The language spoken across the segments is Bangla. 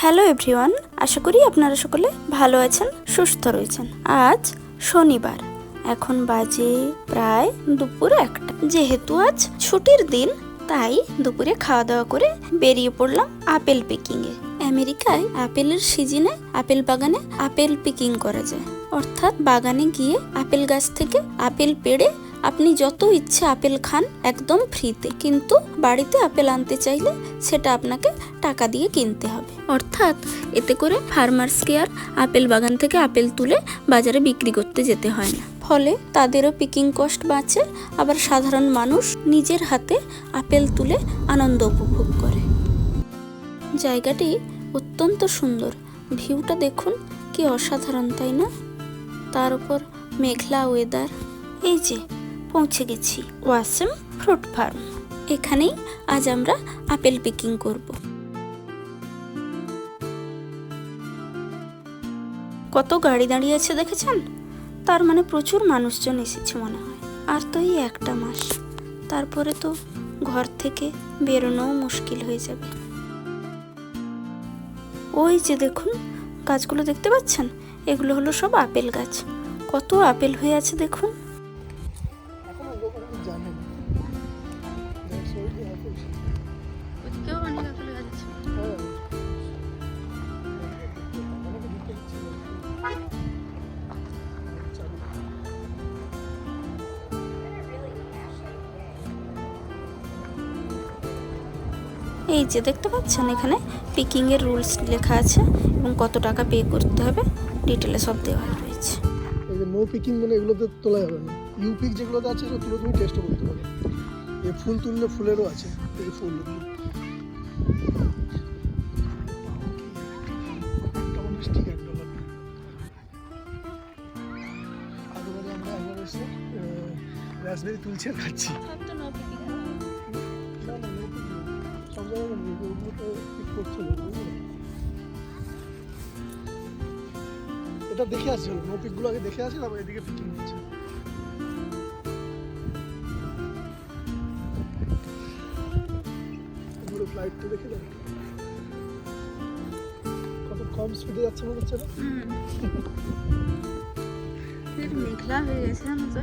হ্যালো এভরিওয়ান, আশা করি আপনারা সকলে ভালো আছেন, সুস্থ রয়েছেন। আজ শনিবার, এখন বাজে প্রায় দুপুর একটা। যেহেতু আজ ছুটির দিন, তাই দুপুরে খাওয়া দাওয়া করে বেরিয়ে পড়লাম আপেল পিকিংয়ে আমেরিকায় আপেলের সিজনে আপেল বাগানে আপেল পিকিং করা যায়। অর্থাৎ বাগানে গিয়ে আপেল গাছ থেকে আপেল পেড়ে আপনি যত ইচ্ছে আপেল খান একদম ফ্রিতে, কিন্তু বাড়িতে আপেল আনতে চাইলে সেটা আপনাকে টাকা দিয়ে কিনতে হবে। অর্থাৎ এতে করে ফার্মার্স কেয়ার আপেল বাগান থেকে আপেল তুলে বাজারে বিক্রি করতে যেতে হয় না। ফলে তাদেরও পিকিং কস্ট বাঁচে, আবার সাধারণ মানুষ নিজের হাতে আপেল তুলে আনন্দ উপভোগ করে। জায়গাটি অত্যন্ত সুন্দর। ভিউটা দেখুন, কি অসাধারণ, তাই না? তার উপর মেঘলা ওয়েদার এই যে পৌঁছে গেছি। Wasim fruit farm. এখানেই আজ আমরা আপেল পিকিং করব। কত গাড়ি দাঁড়িয়ে আছে দেখেছেন? তার মানে প্রচুর মানুষজন এসেছে মনে হয়। আর তো এই একটা মাস। তারপরে তো ঘর থেকে বেরোনোও মুশকিল হয়ে যাবে। ওই যে দেখুন, গাছগুলো দেখতে পাচ্ছেন? এগুলো হলো সব আপেল গাছ। কত আপেল হয়ে আছে দেখুন। এই যে দেখতে পাচ্ছেন এখানে পিকিং এর রুলস লেখা আছে এবং কত টাকা পে করতে হবে ডিটেলে সব দেওয়া রয়েছে। এই যে নো পিকিং মানে এগুলোতে তোলা যাবে না। ইউ পিক যেগুলোতে আছে সেগুলো তুমি টেস্টও করতে পারো। এই ফুল তুললে ফুলেরও আছে এই ফুল। রাসবেরি তুলছি খাচ্ছি। এটা দেখে আসছে নো পিকগুলো আগে দেখে আসে তারপর এদিকে পিকিং হচ্ছে ফ্লাইটটা দেখে দেখ কত কম স্পিডে যাচ্ছে মনে হচ্ছে না? মেঘলা হয়ে গেছে জানো তো।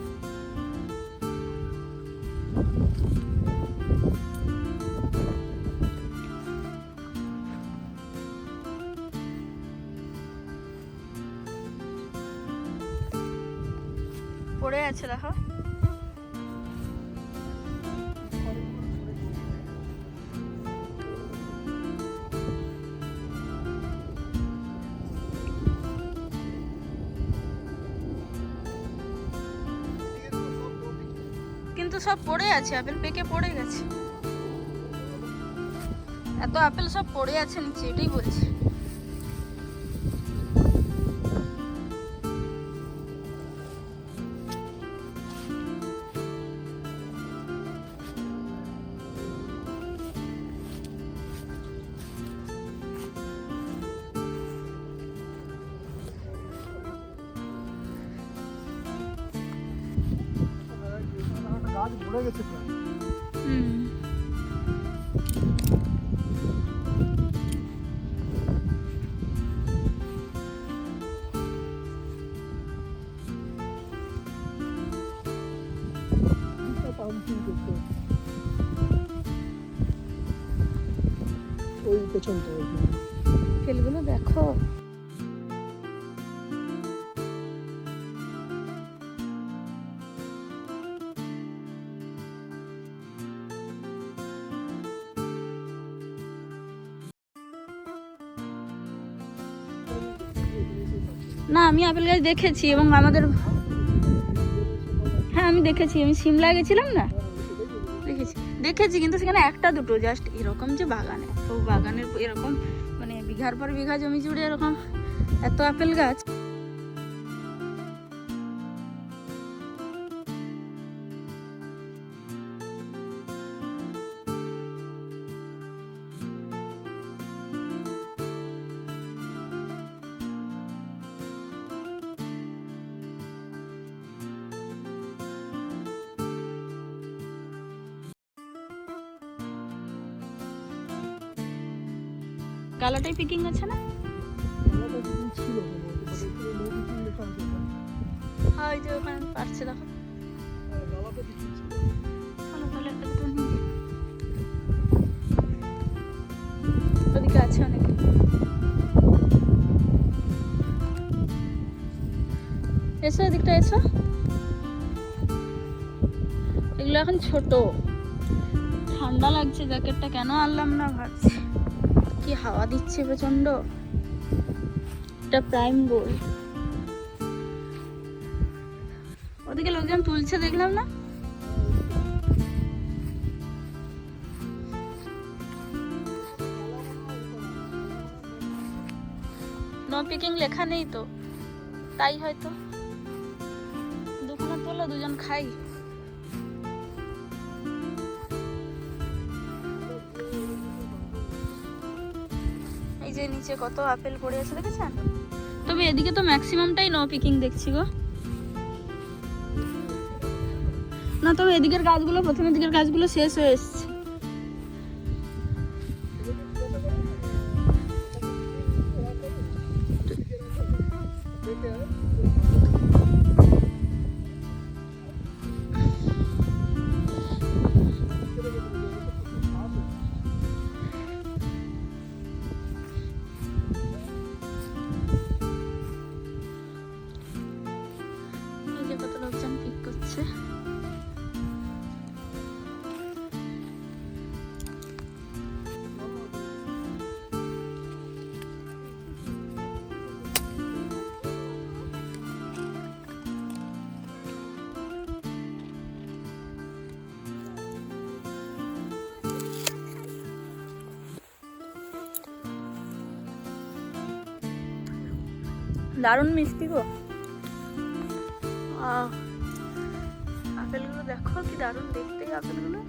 পড়ে আছে, দেখো। কিন্তু সব পড়ে আছে, আপেল পেকে পড়ে গেছে। এত আপেল সব পড়ে আছে নিচে, এটাই বলছি। পেছনটা। আপেলগুলো দেখো। না, আমি আপেল গাছ দেখেছি এবং আমাদের হ্যাঁ আমি দেখেছি। আমি সিমলা গেছিলাম না? দেখেছি, কিন্তু সেখানে একটা দুটো জাস্ট এরকম যে বাগানে। তো বাগানের এরকম মানে বিঘার পর বিঘা জমি জুড়ে এরকম এত আপেল গাছ কালাটাই পিকিং আছে না। হয় যে ওখানে পারছে দেখো। একটা দুটো ওদিকে আছে অনেকে। এসো এদিকটা এসো। এগুলো এখন ছোট। ঠান্ডা লাগছে জ্যাকেটটা কেন আনলাম না ভাবছি। কি হাওয়া দিচ্ছে প্রচণ্ড এটা প্রাইম গোল্ড ওদিকে লোকজন তুলছে, দেখলাম না? নো পিকিং লেখা নেই তো। তাই হয়তো। দুখানা তোলো, দুজন খাই। নিচে কত আপেল পড়ে আছে দেখেছেন? তবে এদিকে তো ম্যাক্সিমামটাই নো পিকিং দেখছি গো। না, তবে এদিকের গাছগুলো, প্রথমের দিকের গাছগুলো শেষ হয়ে এসছে। দারুণ মিষ্টি গো। আপেলগুলো দেখো কি দারুণ দেখতে আপেলগুলো।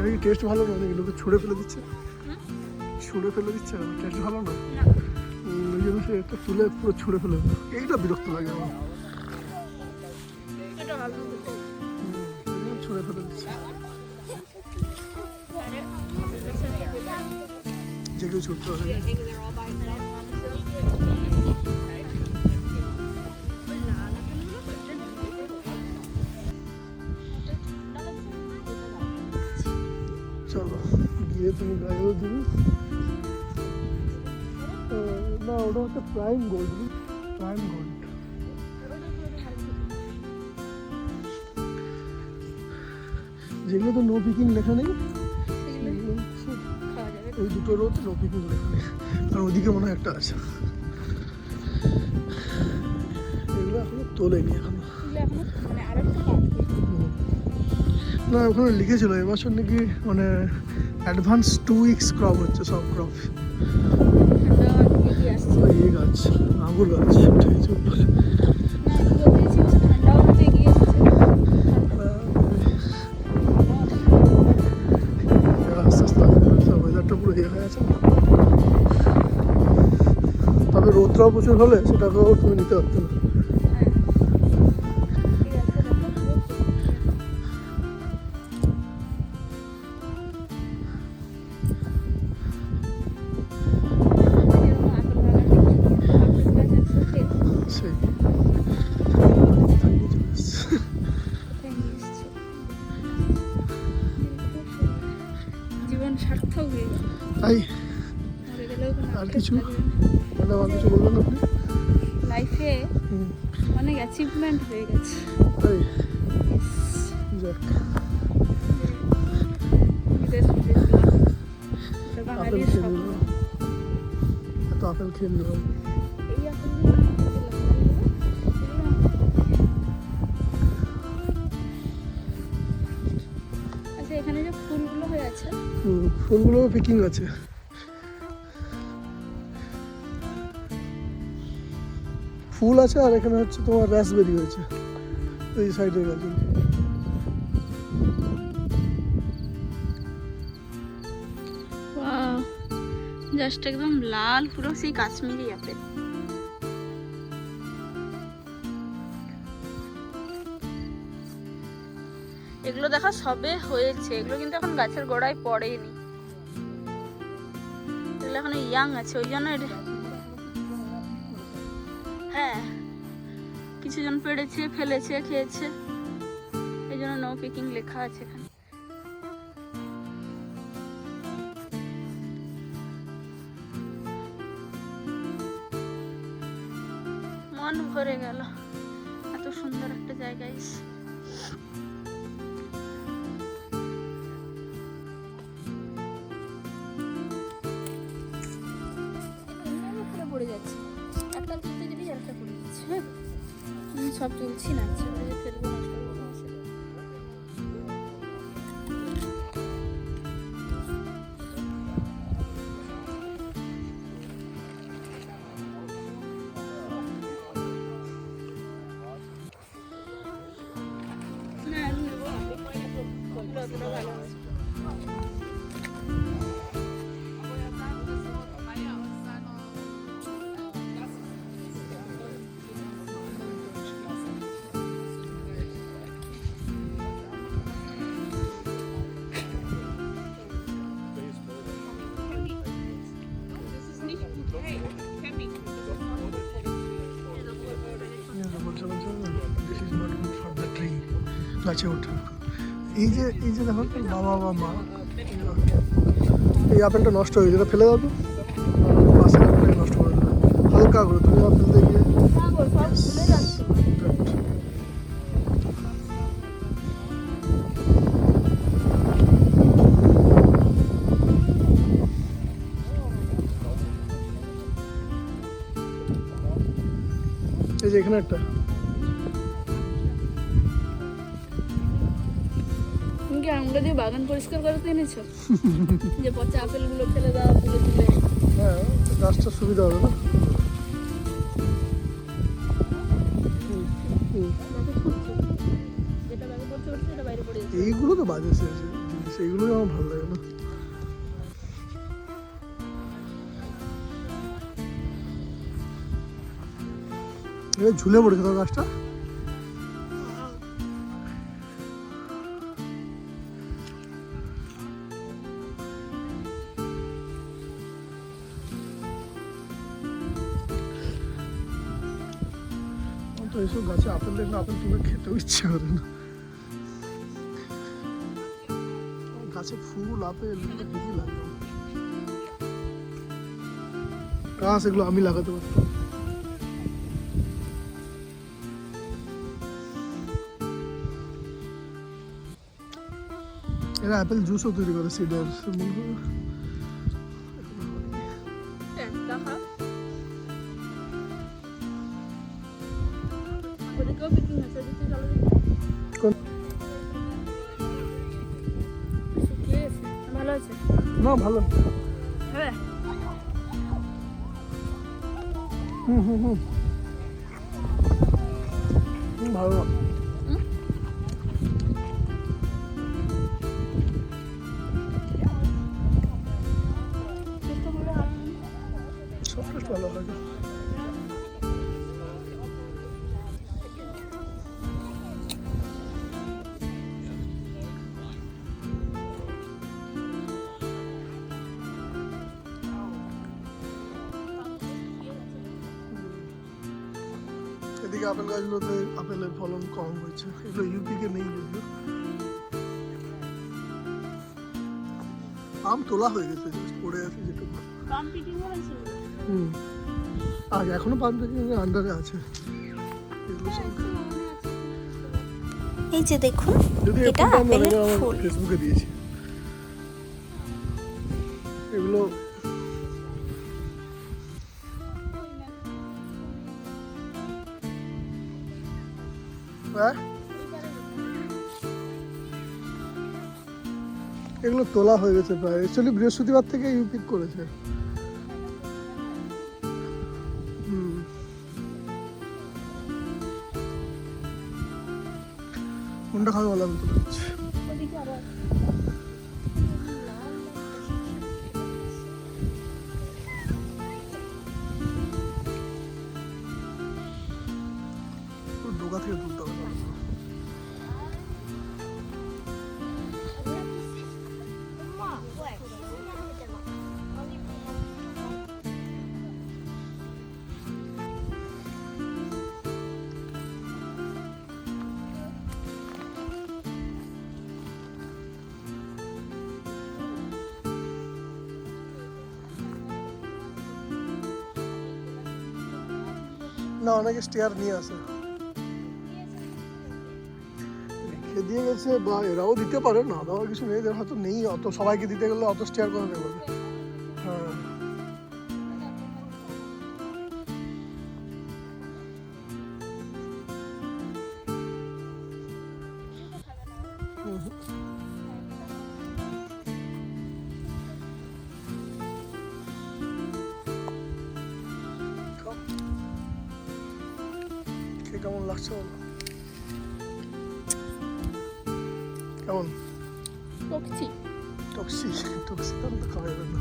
এটা কি টেস্ট ভালো না এগুলোকে ছুঁড়ে ফেলে দিচ্ছে। ছুঁড়ে ফেলে দিচ্ছে টেস্ট ভালো না। ওই জন্য সে একটা তুলে পুরো ছুঁড়ে ফেলে দিল এইটা বিরক্ত লাগে আমার। ছুঁড়ে ফেলে দিচ্ছে। যে কেউ ছুটতে হবে প্রাইম গোল্ড প্রাইম গোল্ড যেগুলো তো নো পিকিং লেখা নেই ওই দুটো রোদ নো পিকিং লেখা নেই। আর ওদিকে মনে হয় একটা আছে। এগুলো এখনও তোলেনি এখনও। না ওখানে লিখেছিল এবছর নাকি মানে অ্যাডভান্স টু উইক্স ক্রপ হচ্ছে সব ক্রপ ইয়ে হয়ে আছে। তবে খুচরাও প্রচুর হলে সেটাকেও তুমি নিতে পারতো না। আপেলগুলো আচ্ছা এখানে যে ফুলগুলো হয়ে আছে। হুম, ফুলগুলো পিকিং আছে। ফুল আছে আর এখানে হচ্ছে তোমার রাসবেরি হয়েছে। এই সাইডের গাছে জাস্ট একদম লাল, পুরো সেই কাশ্মীরি আপেল এগুলো দেখা সবে হয়েছে, এগুলো কিন্তু এখন গাছের গোড়ায় পড়েনি। এগুলো এখন ইয়াং আছে, ওই জন্য হ্যাঁ কিছু জন পেড়েছে, ফেলেছে, খেয়েছে। এই জন্য নো পিকিং লেখা আছে এখানে। পড়ে যাচ্ছে। একটা তুলতে গেলেই একটা পড়ে যাচ্ছে। হ্যাঁ সব চলছি না। ফেলব নষ্ট করব গাছে ওঠা। এই যে এই যে দেখো, বাবা বা মা। এই আপেলটা নষ্ট হয়ে যেটা ফেলে তো। পাশের আপেলটাকে নষ্ট করে দেবে হালকা করে তুমি আপেল দিয়ে। এই যে এখানে একটা। বাগান পরিষ্কার করতে এনেছো? যে পচা আপেলগুলো ফেলে দাও, তুলে তুলে। হ্যাঁ গাছটা সুবিধা হবে না? এইগুলো তো বাজে সে আছে জিনিস এইগুলোই আমার ভালো লাগে না। ঝুলে পড়েছে তো গাছটা? গাছে আপেল দেখলে আপেল তুলে খেতেও ইচ্ছে করে না। গাছে ফুল, আপেল হেভি লাগে গাছ, এগুলো আমি লাগাতে পারতাম এরা অ্যাপেল জুসও তৈরি করে সিডার ভালো আছে না ভালো। হ্যাঁ হুম হুম হুম। হুম, ভালো। হয়েছে এগুলো ইউপিকে নেই যদিও আম তোলা হয়ে গেছে পড়ে আছে যেটুকু। হুম। আর এখনও পাম্প আন্ডারে আছে। এই যে দেখুন এটা আপেলের ফুল। ফেসবুকে দিয়েছি। এগুলো তোলা হয়ে গেছে প্রায়। অ্যাকচুয়ালি বৃহস্পতিবার থেকে ইউপিক করেছে। কোনটা খাবে ভালো তুলে না, অনেকে স্টেয়ার নিয়ে আসে রেখে দিয়ে গেছে বা এরাও দিতে পারে, না দেওয়ার কিছু নেই, এদের হয়তো নেই, অত সবাইকে দিতে গেলে অত স্টেয়ার করে দেবে। হ্যাঁ। হুম কেমন লাগছে বলো? কেমন? টক্সি টক্সি তো তো খাওয়া যাবে না।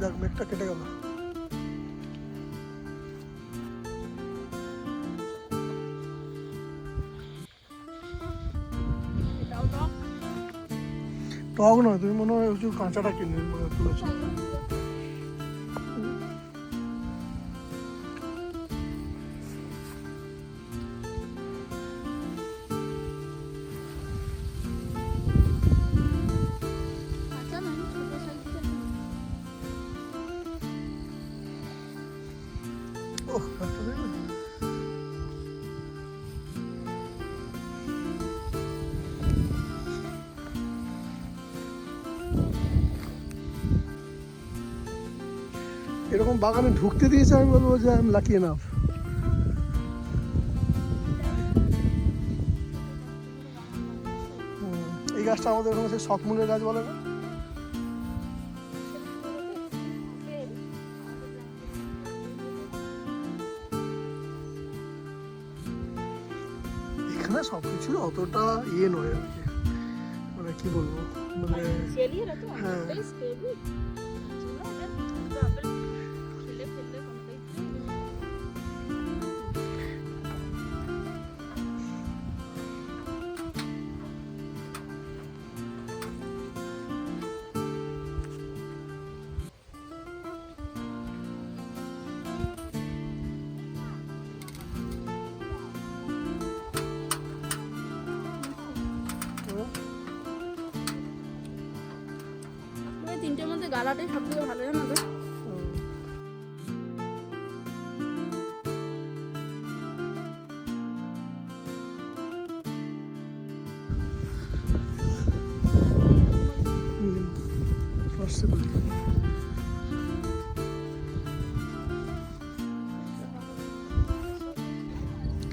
যাক মেঘটা কেটে গেল। টক নয় তুমি মনে হয় কাঁচাটা কিনে তুলেছো। এরকম বাগানে ঢুকতে দিয়েছে আমি বলব যে আমি লাকি এনাফ এই গাছটা আমাদের ওখানে সেই শখমূলের গাছ বলে না? এখানে সব কিছুর অতটা ইয়ে নয় আর কি। মানে কি বলব? মানে হ্যাঁ।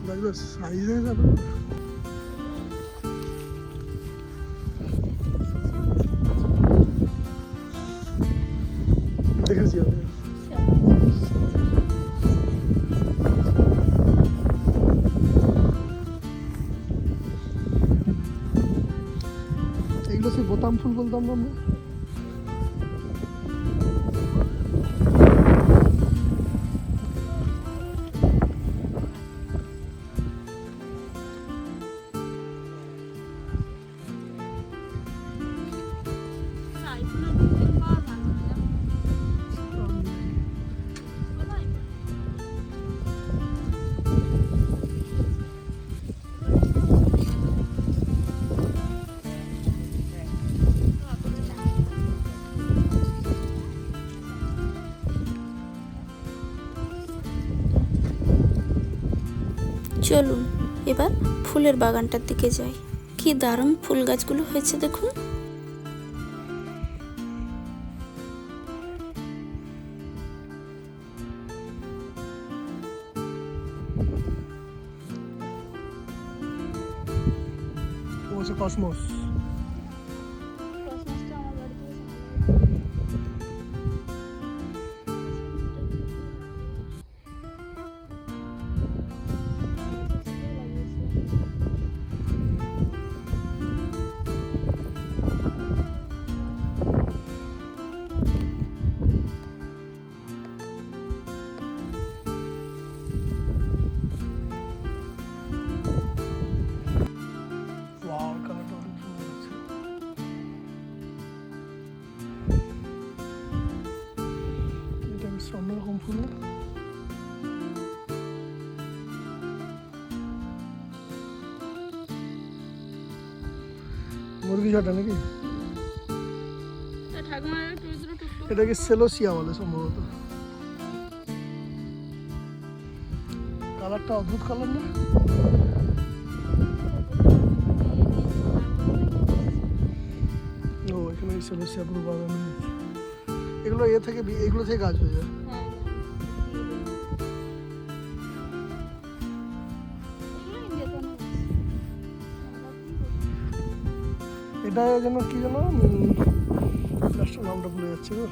লাগবে সাইজ যাবে দেখেছি আমি এগুলো সেই বোতাম ফুল বলতাম আমরা? চলুন এবার ফুলের বাগানটার দিকে যাই। কি দারুণ ফুল গাছগুলো হয়েছে দেখুন। কসমস। মুরগি নাকি? এটাকে সেলোসিয়া বলে সম্ভবত। কালারটা অদ্ভুত কালার না? ও এখানে সেলোসিয়া পুরো বাগানো এগুলো এ থেকে এগুলো থেকে গাছ হয়ে যায়। এটা যেন কি যেন? গাছটার নামটা ভুলে যাচ্ছে গো।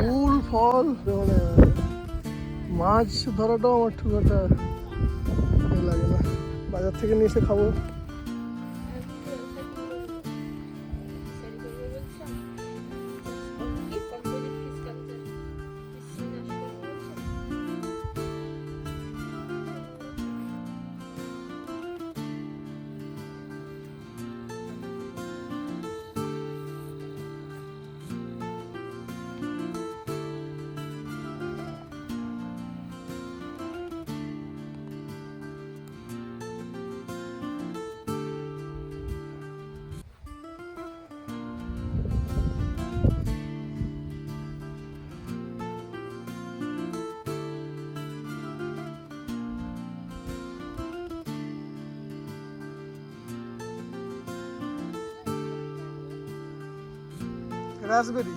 ফুল ফুল ফল মানে মাছ ধরাটাও আমার খুব একটা লাগে না। বাজার থেকে নিয়ে এসে খাব। রাসবেরি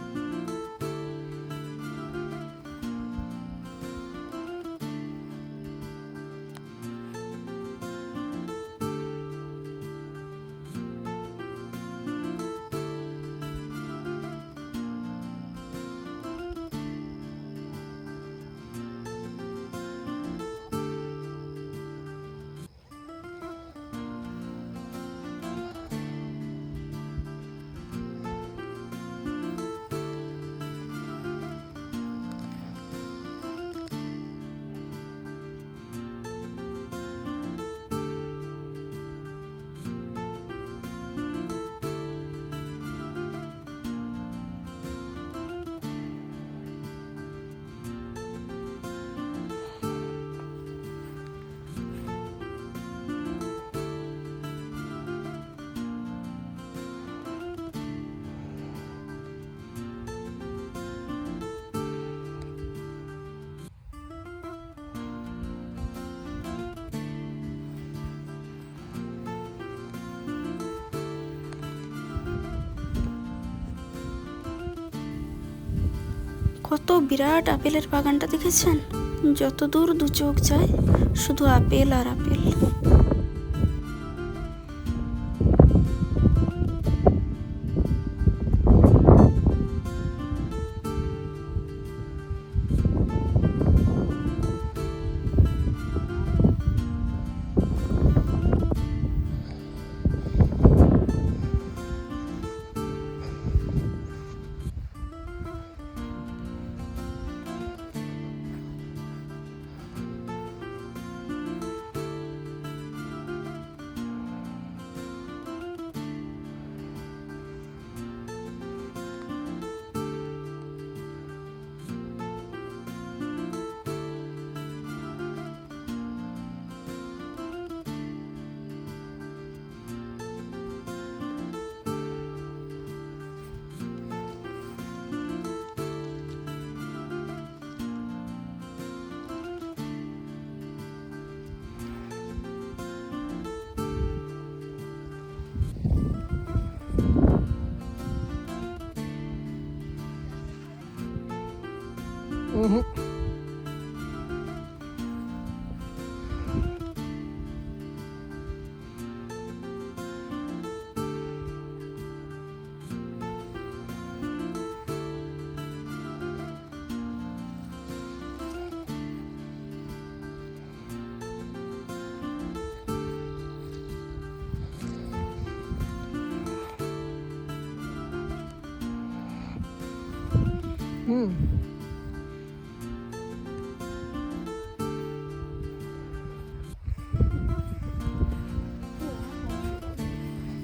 কত বিরাট আপেলের বাগানটা দেখেছেন? যত দূর দু চোখ যায় শুধু আপেল আর আপেল।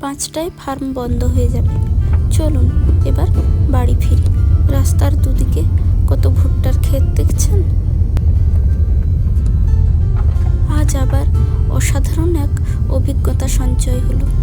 পাঁচটায় ফার্ম বন্ধ হয়ে যাবে। চলুন, এবার বাড়ি ফিরি। রাস্তার দুদিকে কত ভুট্টার ক্ষেত দেখছেন? আজ আবার অসাধারণ এক অভিজ্ঞতা সঞ্চয় হলো।